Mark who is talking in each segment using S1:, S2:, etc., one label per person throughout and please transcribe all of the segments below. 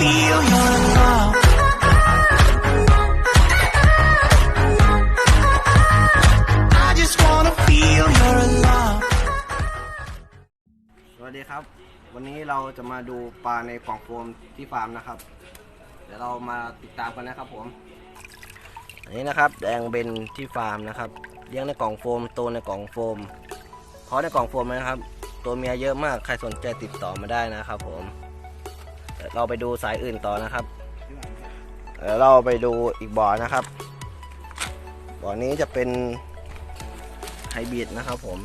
S1: feel your love. I just wanna feel your love.
S2: สวัสดีครับ วันนี้เราจะมาดูปลาในกล่องโฟมที่ฟาร์มนะครับ เดี๋ยวเรามาติดตามกันนะครับผม อันนี้นะครับแดงเบนที่ฟาร์มนะครับเลี้ยงในกล่องโฟมโตในกล่องโฟมเพราะในกล่องโฟมนะครับ ตัวเมียเยอะมากใครสนใจติดต่อมาได้นะครับผม เราไปดูสายอื่นต่อนะครับเดี๋ยวเราไปดูอีกบ่อนะครับ บ่อนี้จะเป็นไฮบริดนะครับผม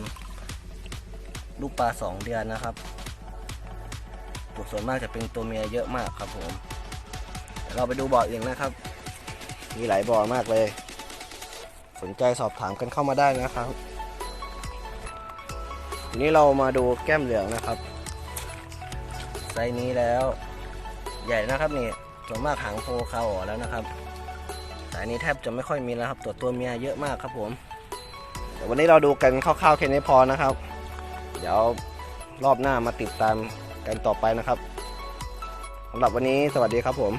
S2: ลูกปลาสองเดือนนะครับตัวส่วนมากจะเป็นตัวเมียเยอะมากครับผมเราไปดูบ่ออื่นนะครับ มีหลายบ่อมากเลย สนใจสอบถามกันเข้ามาได้นะครับทีนี้เรามาดูแก้มเหลืองนะครับไซส์นี้แล้ว ใหญ่นะครับนี่ส่วนมากหางโคคาออกแล้วนะครับ แต่อันนี้แทบจะไม่ค่อยมีแล้วครับ ตัวตัวเมียเยอะมากครับผมเดี๋ยววันนี้เราดูกันคร่าวๆแค่นี้พอนะครับ เดี๋ยวรอบหน้ามาติดตามกันต่อไปนะครับสำหรับวันนี้สวัสดีครับผม